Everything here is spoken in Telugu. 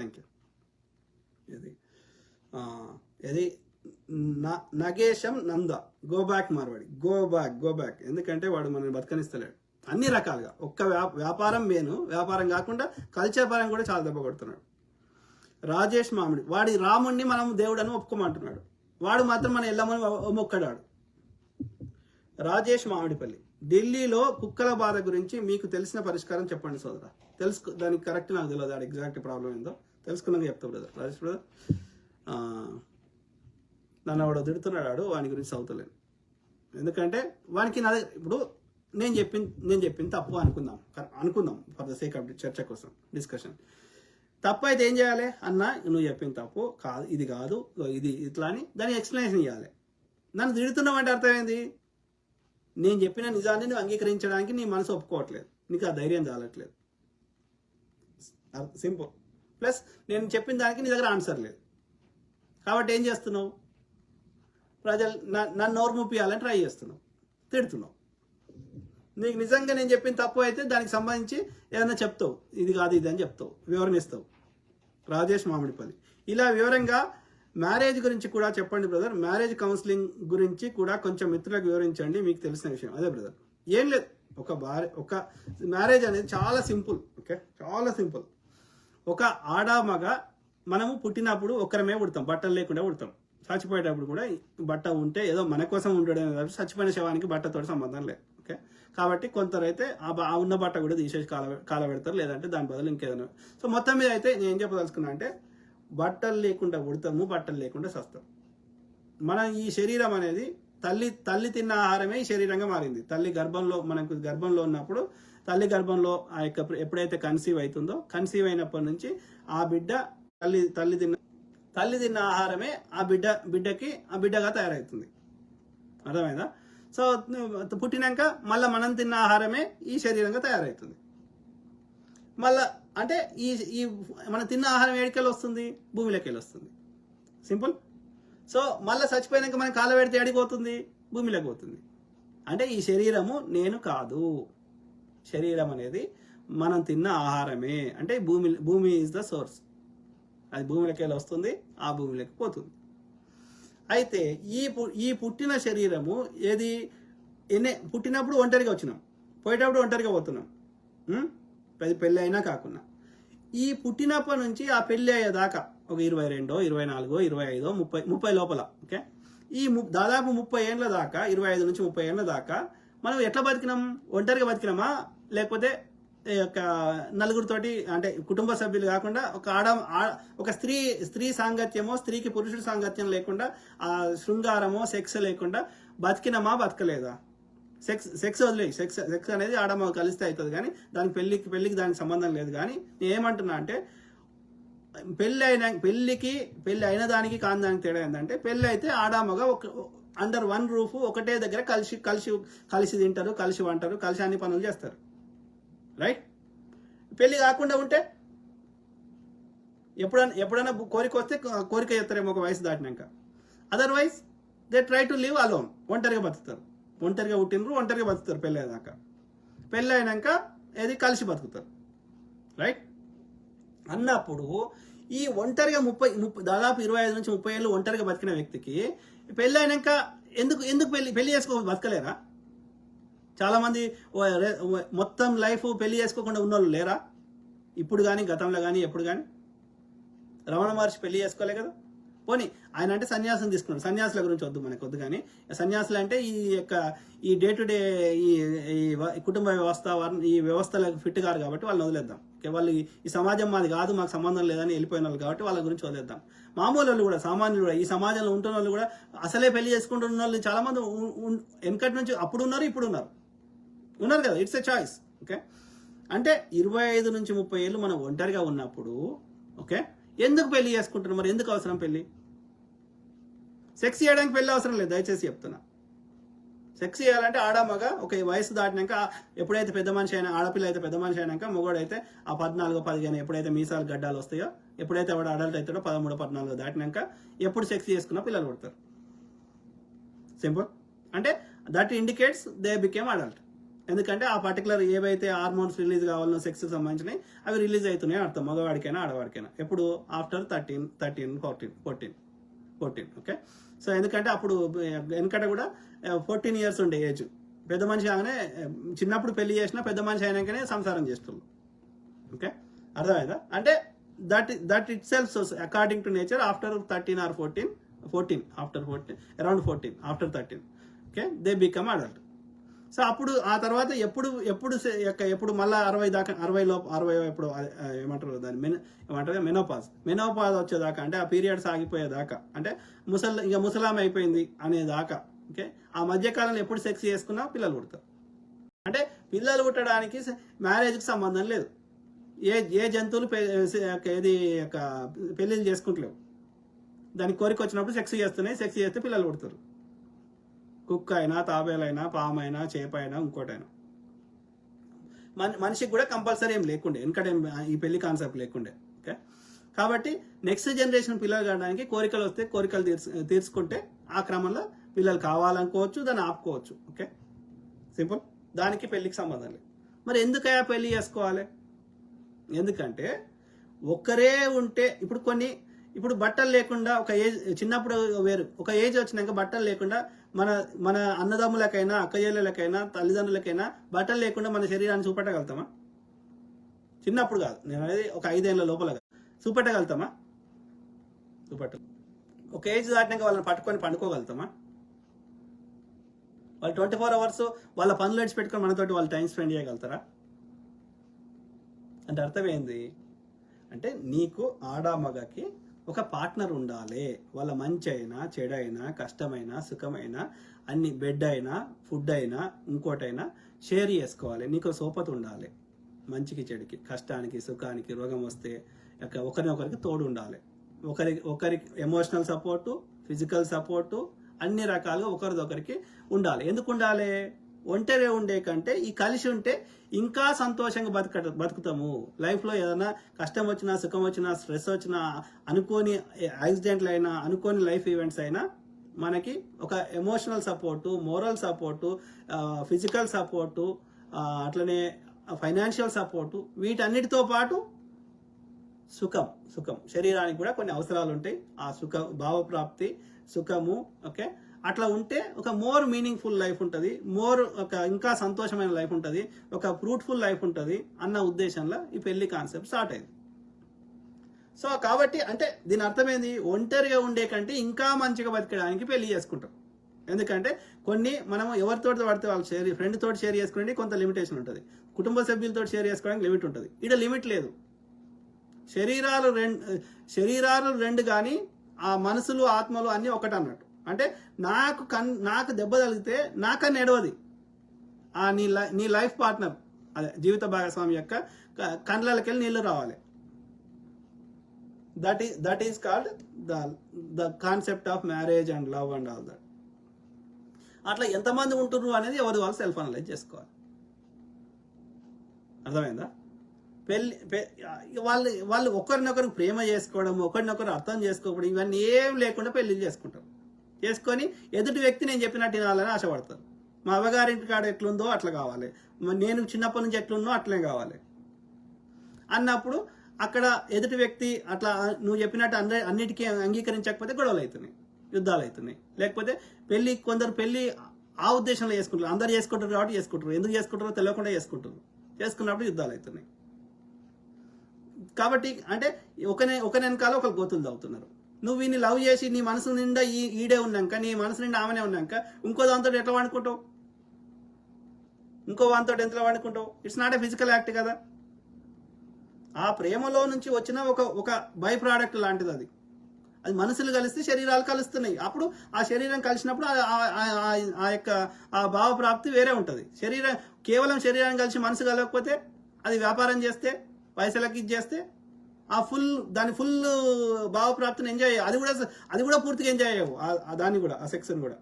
థ్యాంక్ యూ ఇది ఇది Nagesham Nanda go back Marwadi go back go back ఎందుకంటే వాడు మనల్ని బతకనిస్తలేడు. అన్ని రకాలుగా. ఒక్క వ్యా- వ్యాపారం మేను వ్యాపారం కాకుండా కల్చర్ పరం కూడా చాలా దెబ్బ కొడుతున్నాడు. రాజేష్ మామిడి. వాడి రాముణ్ణి మనం దేవుడని ఒప్పుకోమంటున్నాడు. వాడు మాత్రం మనం ఎల్లమని మొక్కడాడు. రాజేష్ మామిడిపల్లి. ఢిల్లీలో కుక్కల బాధ గురించి మీకు తెలిసిన పరిష్కారం చెప్పండి సోదర. తెలుసు దానికి కరెక్ట్ నాకు తెలియదు ఎగ్జాక్ట్ ప్రాబ్లం ఏందో. తెలుసుకున్నాక చెప్తా బ్రదర్ రాజేష్ బ్రదర్ నన్ను వాడు తిడుతున్నాడు వాని గురించి చదువుతలేను. ఎందుకంటే వానికి నా ఇప్పుడు నేను చెప్పింది నేను చెప్పింది తప్పు అనుకుందాం. అనుకుందాం ఫర్ ద సేక్ ఆఫ్ చర్చ కోసం డిస్కషన్ తప్పు అయితే ఏం చేయాలి? అన్న నువ్వు చెప్పింది తప్పు కాదు ఇది కాదు ఇది ఇట్లా అని దానికి ఎక్స్ప్లెనేషన్ ఇవ్వాలి నన్ను తిడుతున్నావంటే అర్థమైంది నేను చెప్పిన నిజాన్ని నువ్వు అంగీకరించడానికి నీ మనసు ఒప్పుకోవట్లేదు. నీకు ఆ ధైర్యం చాలట్లేదు. సింపుల్ ప్లస్ నేను చెప్పిన దానికి నీ దగ్గర ఆన్సర్ లేదు. కాబట్టి ఏం చేస్తున్నావు? ప్రజలు నన్ను నోరు ముప్పియాలని ట్రై చేస్తున్నావు. తిడుతున్నావు. నీకు నిజంగా నేను చెప్పిన తప్పు అయితే దానికి సంబంధించి ఏదైనా చెప్తావు. ఇది కాదు ఇది అని చెప్తావు. వివరణ ఇస్తావు రాజేష్ మామిడిపల్లి. ఇలా వివరంగా మ్యారేజ్ గురించి కూడా చెప్పండి బ్రదర్. మ్యారేజ్ కౌన్సిలింగ్ గురించి కూడా కొంచెం మిత్రులకు వివరించండి. మీకు తెలిసిన విషయం. అదే బ్రదర్. ఏం లేదు. ఒక భార్య ఒక మ్యారేజ్ అనేది చాలా సింపుల్. ఓకే? చాలా సింపుల్. ఒక ఆడ మగ మనము పుట్టినప్పుడు ఒక్కరమే పుడతాం బట్టలు లేకుండా పుడతాం. చచ్చిపోయేటప్పుడు కూడా బట్ట ఉంటే ఏదో మన కోసం ఉండడం కాబట్టి చచ్చిపోయిన శవానికి బట్టతో సంబంధం లేదు ఓకే? కాబట్టి కొందరైతే ఆ ఉన్న బట్ట కూడా తీసేసి కాల కాల పెడతారు లేదంటే దాని బదులు ఇంకేదైనా. సో మొత్తం మీద అయితే నేను ఏం చెప్పదలుచుకున్నా అంటే బట్టలు లేకుండా ఉడతాము బట్టలు లేకుండా సస్తాం. మన ఈ శరీరం అనేది తల్లి తల్లి తిన్న ఆహారమే ఈ శరీరంగా మారింది. తల్లి గర్భంలో మనకు గర్భంలో ఉన్నప్పుడు తల్లి గర్భంలో ఆ యొక్క ఎప్పుడైతే కన్సీవ్ అవుతుందో కన్సీవ్ అయినప్పటి నుంచి ఆ బిడ్డ తల్లి తల్లి తిన్న తల్లి తిన్న ఆహారమే ఆ బిడ్డ బిడ్డకి ఆ బిడ్డగా తయారవుతుంది. అర్థమైందా? సో పుట్టినాక మళ్ళీ మనం తిన్న ఆహారమే ఈ శరీరంగా తయారవుతుంది. మళ్ళా అంటే ఈ ఈ మనం తిన్న ఆహారం ఏడికెళ్ళి వస్తుంది భూమిలోకి వెళ్ళి వస్తుంది సింపుల్? సో మళ్ళీ చచ్చిపోయినాక మనం కాళ్ళ పెడితే ఎడికి పోతుంది? భూమిలోకి పోతుంది. అంటే ఈ శరీరము నేను కాదు. శరీరం అనేది మనం తిన్న ఆహారమే. అంటే భూమి భూమి ఈజ్ ద సోర్స్ అది భూమిలోకి వెళ్ళి వస్తుంది ఆ భూమిలోకి పోతుంది. అయితే ఈ ఈ పుట్టిన శరీరము ఏది ఎన్నే పుట్టినప్పుడు ఒంటరిగా వచ్చినాం. పోయేటప్పుడు ఒంటరిగా పోతున్నాం. అది పెద్ద పెళ్ళి అయినా కాకుండా ఈ పుట్టినప్పటి నుంచి ఆ పెళ్ళి అయ్యేదాకా ఒక ఇరవై రెండో ఇరవై నాలుగో ఇరవై ఐదో ముప్పై ముప్పై లోపల ఓకే? ఈ దాదాపు ముప్పై ఏళ్ళ దాకా ఇరవై ఐదు నుంచి ముప్పై ఏళ్ళ దాకా మనం ఎట్లా బతికినాం? ఒంటరిగా బతికినామా? లేకపోతే ఈ యొక్క నలుగురితోటి అంటే కుటుంబ సభ్యులు కాకుండా ఒక ఆడ ఒక స్త్రీ స్త్రీ సాంగత్యమో స్త్రీకి పురుషుడి సాంగత్యం లేకుండా ఆ శృంగారమో సెక్స్ లేకుండా బతికినమా బతకలేదా? సెక్స్ సెక్స్ వదిలేదు సెక్స్ సెక్స్ అనేది ఆడమ కలిస్తే అవుతుంది కానీ దానికి పెళ్ళికి పెళ్ళికి దానికి సంబంధం లేదు. కానీ నేను ఏమంటున్నా అంటే పెళ్ళి అయిన పెళ్ళికి పెళ్ళి అయిన దానికి కాని దానికి తేడా ఏంటంటే పెళ్ళి అయితే ఆడామగా ఒక అండర్ వన్ రూఫ్ ఒకటే దగ్గర కలిసి కలిసి కలిసి తింటారు కలిసి వంటారు కలిసి అన్ని పనులు చేస్తారు. రైట్? పెళ్ళి కాకుండా ఉంటే ఎప్పుడైనా ఎప్పుడైనా కోరిక వస్తే కోరిక చేస్తారేమో ఒక వయసు దాటినాక. Otherwise they try to live alone ఒంటరిగా బతుకుతారు. ఒంటరిగా పుట్టినరు ఒంటరిగా బతుకుతారు పెళ్ళి అయినాక పెళ్ళి అయినాక ఏది కలిసి బతుకుతారు. రైట్? అన్నప్పుడు ఈ ఒంటరిగా ముప్పై ముప్పై దాదాపు ఇరవై ఐదు నుంచి ముప్పై ఏళ్ళు ఒంటరిగా బతికిన వ్యక్తికి పెళ్ళి అయినాక ఎందుకు ఎందుకు పెళ్ళి పెళ్ళి చేసుకో బతకలేరా? చాలామంది మొత్తం లైఫ్ పెళ్ళి చేసుకోకుండా ఉన్నోళ్ళు లేరా? ఇప్పుడు కానీ గతంలో కానీ ఎప్పుడు కానీ రమణ మహర్షి పెళ్ళి చేసుకోలే కదా? పోనీ ఆయన అంటే సన్యాసం తీసుకున్నాడు. సన్యాసుల గురించి వద్దు మనకు వద్దు కానీ. సన్యాసులు అంటే ఈ యొక్క ఈ డే టు డే ఈ ఈ కుటుంబ వ్యవస్థ వర్ణ- ఈ వ్యవస్థలకు ఫిట్ కారు కాబట్టి వాళ్ళని వదిలేద్దాం. ఓకే, వాళ్ళు ఈ- సమాజం మాది కాదు మాకు సంబంధం లేదని వెళ్ళిపోయిన వాళ్ళు కాబట్టి వాళ్ళ గురించి వదిలేద్దాం. మామూలు వాళ్ళు కూడా సామాన్యులు కూడా ఈ సమాజంలో ఉంటున్న వాళ్ళు కూడా అసలే పెళ్ళి చేసుకుంటున్న వాళ్ళు చాలా మంది వెనకటి నుంచి అప్పుడు ఉన్నారు ఇప్పుడు ఉన్నారు. ఉన్నారు కదా ఇట్స్ ఎ చాయిస్ ఓకే? అంటే ఇరవై ఐదు నుంచి ముప్పై ఏళ్ళు మనం ఒంటరిగా ఉన్నప్పుడు ఓకే? ఎందుకు పెళ్ళి చేసుకుంటున్నాం మరి ఎందుకు అవసరం పెళ్ళి? సెక్స్ చేయడానికి పెళ్ళి అవసరం లేదు దయచేసి చెప్తున్నా. సెక్స్ చేయాలంటే ఆడ మగ ఒక వయసు దాటినాక ఎప్పుడైతే పెద్ద మనిషి అయినా ఆడపిల్ల అయితే పెద్ద మనిషి అయినాక మొగోడైతే ఆ పద్నాలుగో పదిహేను ఎప్పుడైతే మీసాలు గడ్డాలు వస్తాయో ఎప్పుడైతే వాడు అడల్ట్ అవుతాడో పదమూడు పద్నాలుగు దాటినాక ఎప్పుడు సెక్స్ చేసుకున్నా పిల్లలు పుడతారు. సింపుల్ అంటే that indicates they became adult ఎందుకంటే ఆ పర్టికులర్ ఏవైతే హార్మోన్స్ రిలీజ్ కావాలనో సెక్స్కి సంబంధించినవి అవి రిలీజ్ అవుతున్నాయి అర్థం. మగవాడికైనా ఆడవాడికైనా. ఎప్పుడు? After thirteen thirteen fourteen fourteen fourteen okay so ఎందుకంటే అప్పుడు వెనకట కూడా ఫోర్టీన్ ఇయర్స్ ఉండే ఏజ్ పెద్ద మనిషి కాగానే చిన్నప్పుడు పెళ్ళి చేసినా పెద్ద మనిషి అయినాకనే సంసారం చేస్తున్నారు. ఓకే? అర్థమైందా? అంటే that that itself according to nature after thirteen or fourteen fourteen after fourteen around fourteen after thirteen okay? They become adult so అప్పుడు ఆ తర్వాత ఎప్పుడు ఎప్పుడు ఎప్పుడు మళ్ళీ అరవై దాకా అరవై లోపు అరవై ఎప్పుడు ఏమంటారు దాన్ని? మెన ఏమంటారు మెనోపాజ్ మెనోపాజ్ వచ్చేదాకా అంటే ఆ పీరియడ్స్ ఆగిపోయేదాకా అంటే ముసల్ ఇక ముసలాం అయిపోయింది అనేదాకా ఓకే? ఆ మధ్యకాలంలో ఎప్పుడు సెక్స్ చేసుకున్నా పిల్లలు పుడతారు. అంటే పిల్లలు పుట్టడానికి మ్యారేజ్కి సంబంధం లేదు. ఏ ఏ జంతువులు ఏది పెళ్ళిళ్ళు చేసుకుంటలేవు. దానికి కోరిక వచ్చినప్పుడు సెక్స్ చేస్తున్నాయి సెక్స్ చేస్తే పిల్లలు పుడతారు. కుక్క అయినా తాబేలైనా పామైనా చేప అయినా ఇంకోటైనా. మన మనిషికి కూడా కంపల్సరీ ఏం లేకుండే. ఎందుకంటే ఈ పెళ్ళి కాన్సెప్ట్ లేకుండే. ఓకే? కాబట్టి నెక్స్ట్ జనరేషన్ పిల్లలు కావడానికి కోరికలు వస్తే కోరికలు తీర్చు తీర్చుకుంటే ఆ క్రమంలో పిల్లలు కావాలనుకోవచ్చు దాన్ని ఆపుకోవచ్చు. ఓకే? సింపుల్. దానికి పెళ్ళికి సంబంధం లేదు. మరి ఎందుకయా పెళ్ళి చేసుకోవాలి? ఎందుకంటే ఒక్కరే ఉంటే ఇప్పుడు కొన్ని ఇప్పుడు బట్టలు లేకుండా ఒక ఏజ్ చిన్నప్పుడు వేరు. ఒక ఏజ్ వచ్చినాక బట్టలు లేకుండా మన మన అన్నదమ్ములకైనా అక్కయ్యలకైనా తల్లిదండ్రులకైనా బట్టలు లేకుండా మన శరీరాన్ని చూపెట్టగలుగుతామా? చిన్నప్పుడు కాదు. నేను అనేది ఒక ఐదేళ్ళ లోపల చూపెట్టగలుగుతామా? చూపెట్ట. ఒక ఏజ్ దాటినాక వాళ్ళని పట్టుకొని పండుకోగలుగుతామా? వాళ్ళు ట్వంటీ ఫోర్ అవర్స్ వాళ్ళ పనులు అడిచి పెట్టుకొని మనతోటి వాళ్ళు టైం స్పెండ్ చేయగలుగుతారా? అంటే అర్థం ఏంది? అంటే నీకు ఆడ మగకి ఒక పార్ట్నర్ ఉండాలి. వాళ్ళ మంచి అయినా చెడైనా కష్టమైనా సుఖమైనా అన్ని బెడ్ అయినా ఫుడ్ అయినా ఇంకోటైనా షేర్ చేసుకోవాలి. నీకు సోపత ఉండాలి. మంచికి చెడుకి కష్టానికి సుఖానికి రోగం వస్తే ఒకరిని ఒకరినొకరికి తోడు ఉండాలి. ఒకరి ఒకరికి ఎమోషనల్ సపోర్టు ఫిజికల్ సపోర్టు అన్ని రకాలుగా ఒకరిదొకరికి ఉండాలి. ఎందుకు ఉండాలి? ఒంటరిగా ఉండే కంటే ఈ కలిసి ఉంటే ఇంకా సంతోషంగా బతక బతుకుతాము. లైఫ్లో ఏదైనా కష్టం వచ్చినా సుఖం వచ్చినా స్ట్రెస్ వచ్చినా అనుకోని యాక్సిడెంట్లు అయినా అనుకోని లైఫ్ ఈవెంట్స్ అయినా మనకి ఒక emotional support moral support physical support అట్లనే ఫైనాన్షియల్ సపోర్టు వీటన్నిటితో పాటు సుఖం సుఖం. శరీరానికి కూడా కొన్ని అవసరాలు ఉంటాయి. ఆ సుఖ భావప్రాప్తి సుఖము ఓకే? అట్లా ఉంటే ఒక మోర్ మీనింగ్ఫుల్ లైఫ్ ఉంటుంది. మోర్ ఒక ఇంకా సంతోషమైన లైఫ్ ఉంటుంది. ఒక ఫ్రూట్ఫుల్ లైఫ్ ఉంటుంది అన్న ఉద్దేశంలో ఈ పెళ్ళి కాన్సెప్ట్ స్టార్ట్ అయింది. సో కాబట్టి అంటే దీని అర్థమైంది? ఒంటరిగా ఉండే కంటే ఇంకా మంచిగా బతికడానికి పెళ్ళి చేసుకుంటాం. ఎందుకంటే కొన్ని మనం ఎవరితో పడితే వాళ్ళు షేర్ ఫ్రెండ్ తోటి షేర్ చేసుకునే కొంత లిమిటేషన్ ఉంటుంది. కుటుంబ సభ్యులతో షేర్ చేసుకోవడానికి లిమిట్ ఉంటుంది. ఇక్కడ లిమిట్ లేదు. శరీరాలు రెండు శరీరాలు రెండు కానీ ఆ మనసులు ఆత్మలు అన్నీ ఒకటి అన్నట్టు అంటే నాకు కన్ నాకు దెబ్బ తగిలితే నాకన్నా ఎడవది ఆ నీ లై నీ లైఫ్ పార్ట్నర్ అదే జీవిత భాగస్వామి యొక్క క- కండ్లకెళ్ళి నీళ్ళు రావాలి. దట్ ఈ that is called the the concept of marriage and love and all that అట్లా ఎంతమంది ఉంటున్నారు అనేది ఎవరి వాళ్ళు సెల్ఫ్ అనలైజ్ చేసుకోవాలి. అర్థమైందా? పెళ్ళి పె- వాళ్ళు వాళ్ళు ఒకరినొకరు ప్రేమ చేసుకోవడం ఒకరినొకరు అర్థం చేసుకోవడం ఇవన్నీ ఏం లేకుండా పెళ్ళి చేసుకుంటారు. చేసుకొని ఎదుటి వ్యక్తి నేను చెప్పినట్టు వినాలని ఆశపడతారు మా అవ్వగారింటి కాడ ఎట్లుందో అట్లా కావాలి. నేను చిన్నప్పటి నుంచి ఎట్లుందో అట్లే కావాలి. అన్నప్పుడు అక్కడ ఎదుటి వ్యక్తి అట్లా నువ్వు చెప్పినట్టు అందరి అన్నిటికీ అంగీకరించకపోతే గొడవలు అవుతున్నాయి యుద్ధాలు అవుతున్నాయి లేకపోతే పెళ్ళి కొందరు పెళ్ళి ఆ ఉద్దేశంలో చేసుకుంటారు. అందరు చేసుకుంటారు కాబట్టి చేసుకుంటారు. ఎందుకు చేసుకుంటారో తెలియకుండా చేసుకుంటారు. చేసుకున్నప్పుడు యుద్ధాలు అవుతున్నాయి కాబట్టి అంటే ఒకనే ఒకరి వెనకాల ఒకరు గోతులు తవ్వుతున్నారు నువ్వు వీని లవ్ చేసి నీ మనసు నిండా ఈ ఈడే ఉన్నాక నీ మనసు నిండా ఆమెనే ఉన్నాక ఇంకో దాంతో ఎట్లా వండుకుంటావు? ఇంకో వాంతో ఎంతలో వండుకుంటావు? It's not a physical act కదా. ఆ ప్రేమలో నుంచి వచ్చిన ఒక ఒక బై ప్రోడక్ట్ లాంటిది అది. అది మనసులు కలిస్తే శరీరాలు కలుస్తున్నాయి. అప్పుడు ఆ శరీరం కలిసినప్పుడు ఆ- యొక్క ఆ భావ ప్రాప్తి వేరే ఉంటుంది. శరీరం కేవలం శరీరం కలిసి మనసు కలగకపోతే అది వ్యాపారం చేస్తే పైసలకి ఇది చేస్తే ఆ ఫుల్ దాని ఫుల్ భావప్రాప్తిని ఎంజాయ్ అది కూడా అది కూడా పూర్తిగా ఎంజాయ్ అయ్యావు. ఆ- దాన్ని కూడా ఆ సెక్స్ని కూడా.